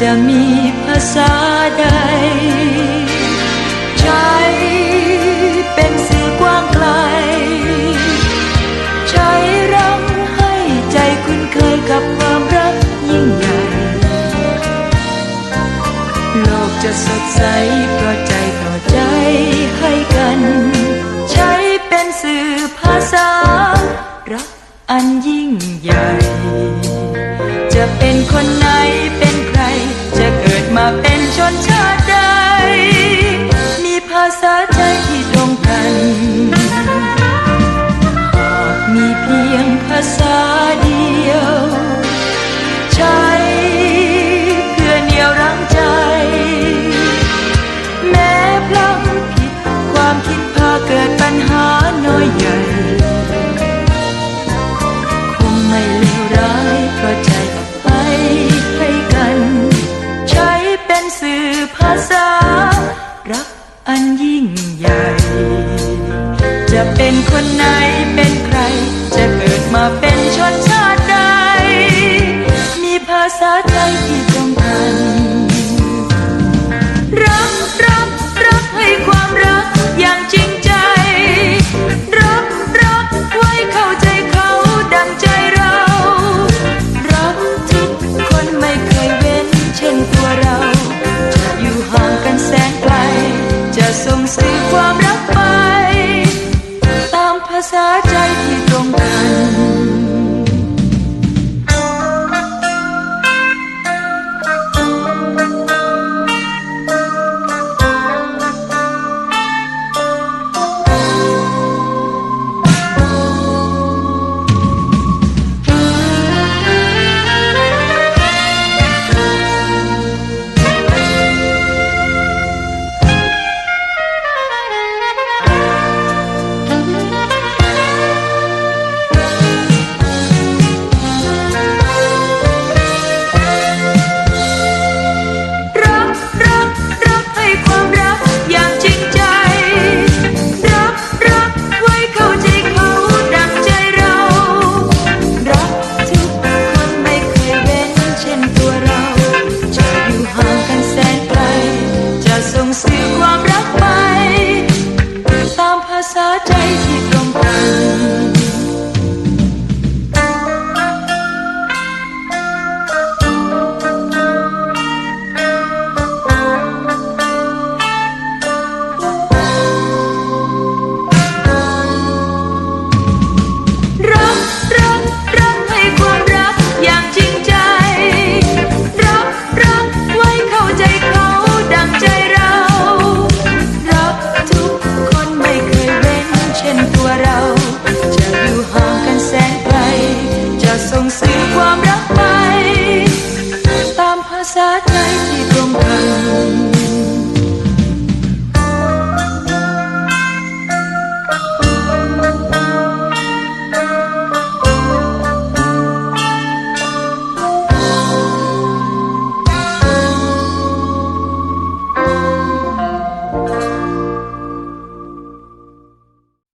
จะมีภาษาใดใจเป็นสื่อกว้างไกล ใช้รำให้ใจคุ้นเคยกับความรักยิ่งใหญ่ โลกจะสดใส จะเป็นคนไหนเป็นใคร จะเกิดมาเป็นชนชาติใด มีภาษาใจที่ হাসার out